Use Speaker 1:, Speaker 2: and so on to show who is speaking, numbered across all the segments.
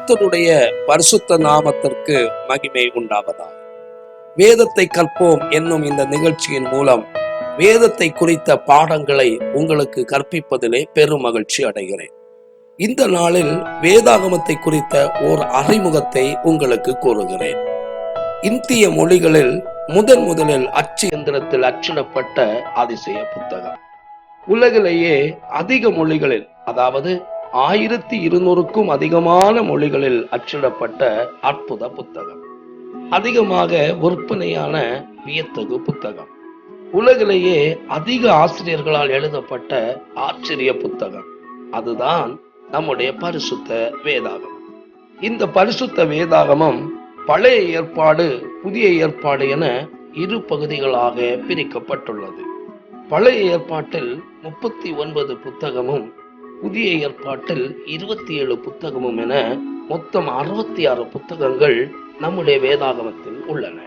Speaker 1: கர்த்தருடைய பரிசுத்த நாமத்திற்கு மகிமை உண்டாவதாக. வேதத்தை கற்போம் என்னும் இந்த நிகழ்ச்சியின் மூலம் வேதத்தை குறித்த பாடங்களை உங்களுக்கு கற்பிப்பதிலே பெரும் மகிழ்ச்சி அடைகிறேன். இந்த நாளில் வேதாகமத்தை குறித்த ஓர் அறிமுகத்தை உங்களுக்கு கூறுகிறேன். இந்திய மொழிகளில் முதன் முதலில் அச்சு எந்திரத்தில் அச்சிடப்பட்ட அதிசய புத்தகம். உலகிலேயே அதிக மொழிகளில் அதாவது ஆயிரத்தி இருநூறுக்கும் அதிகமான மொழிகளில் அச்சிடப்பட்ட அற்புத புத்தகம். அதிகமாக விற்பனையான வியத்தகு புத்தகம். உலகிலேயே அதிக ஆசிரியர்களால் எழுதப்பட்ட ஆச்சரிய புத்தகம். அதுதான் நம்முடைய பரிசுத்த வேதாகமம். இந்த பரிசுத்த வேதாகமம் பழைய ஏற்பாடு புதிய ஏற்பாடு என இரு பகுதிகளாக பிரிக்கப்பட்டுள்ளது. பழைய ஏற்பாட்டில் முப்பத்தி ஒன்பது புத்தகமும் புதிய ஏற்பாட்டில் இருபத்தி ஏழு புத்தகமும் என மொத்தம் அறுபத்தி ஆறு புத்தகங்கள் நம்முடைய வேதாகமத்தில் உள்ளன.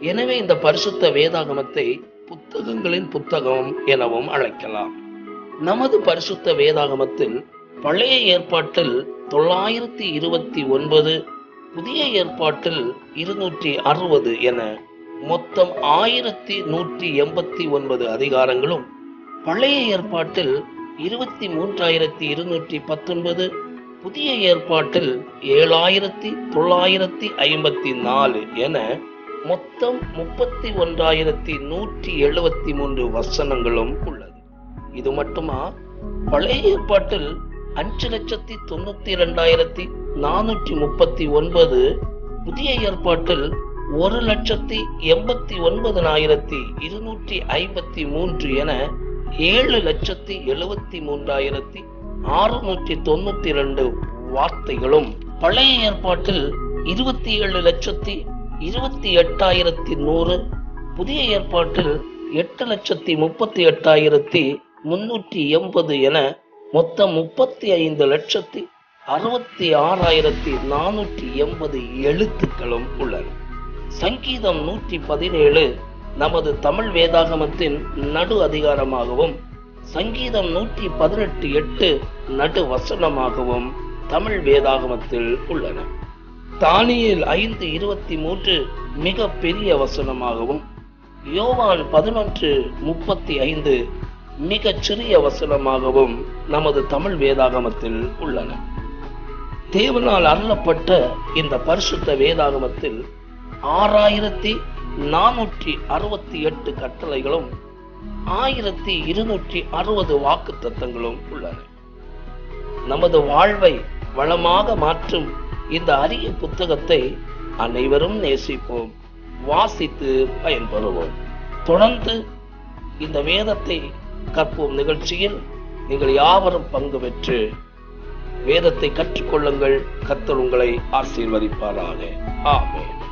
Speaker 1: எனவே இந்த பரிசுத்த வேதாகமத்தை புத்தகங்களின் புத்தகம் எனவும் அழைக்கலாம். நமது பரிசுத்த வேதாகமத்தில் பழைய ஏற்பாட்டில் தொள்ளாயிரத்தி இருபத்தி ஒன்பது புதிய ஏற்பாட்டில் இருநூற்றி அறுபது என மொத்தம் ஆயிரத்தி நூற்றி எண்பத்தி ஒன்பது அதிகாரங்களும் பழைய ஏற்பாட்டில் இருபத்தி மூன்றாயிரத்தி இருநூற்றி பத்தொன்பது புதிய ஏற்பாட்டில் ஏழாயிரத்தி தொள்ளாயிரத்தி ஐம்பத்தி நாலு என மொத்தம் முப்பத்தி ஒன்றாயிரத்தி நூற்றி எழுபத்தி மூன்று வசனங்களும் உள்ளது. இது மட்டுமா? பழைய ஏற்பாட்டில் அஞ்சு லட்சத்தி தொண்ணூத்தி இரண்டாயிரத்தி நானூற்றி முப்பத்தி ஒன்பது புதிய ஏற்பாட்டில் ஒரு லட்சத்தி எண்பத்தி ஒன்பதனாயிரத்தி இருநூற்றி ஐம்பத்தி மூன்று என ஏழு லட்சத்தி எழுபத்தி மூன்றாயிரத்தி அறுநூற்றி தொண்ணூத்தி இரண்டு வார்த்தைகளும். பழைய ஏற்பாட்டில் இருபத்தி ஏழு லட்சத்தி இருபத்தி எட்டாயிரத்தி நூறு புதிய ஏற்பாட்டில் எட்டு லட்சத்தி முப்பத்தி எட்டாயிரத்தி முன்னூற்றி எண்பது என மொத்தம் முப்பத்தி ஐந்து லட்சத்தி அறுபத்தி ஆறாயிரத்தி நானூற்றி எண்பது எழுத்துக்களும் உள்ளன. சங்கீதம் நூற்றி பதினேழு நமது தமிழ் வேதாகமத்தின் நடு அதிகாரமாகவும் சங்கீதம் நூற்றி பதினெட்டு எட்டு நடு வசனமாகவும் தமிழ் வேதாகமத்தில் உள்ளன. தானியில் ஐந்து இருபத்தி மூன்று மிக பெரிய வசனமாகவும் யோவான் பதினொன்று முப்பத்தி ஐந்து மிகச் சிறிய வசனமாகவும் நமது தமிழ் வேதாகமத்தில் உள்ளன. தேவனால் அருளப்பட்ட இந்த பரிசுத்த வேதாகமத்தில் ஆறாயிரத்தி நானூற்றி அறுபத்தி எட்டு கட்டளைகளும் ஆயிரத்தி இருநூற்றி அறுபது வாக்கு தத்தங்களும் உள்ளன. நமது வாழ்வை வளமாக மாற்றும் இந்த அரிய புத்தகத்தை அனைவரும் நேசிப்போம் வாசித்து பயன்பெறுவோம். தொடர்ந்து இந்த வேதத்தை கற்போம் நிகழ்ச்சியில் நீங்கள் யாவரும் பங்கு பெற்று வேதத்தை கற்றுக்கொள்ளுங்கள் கர்த்தர் உங்களை ஆசீர்வதிப்பாராக. ஆமென்.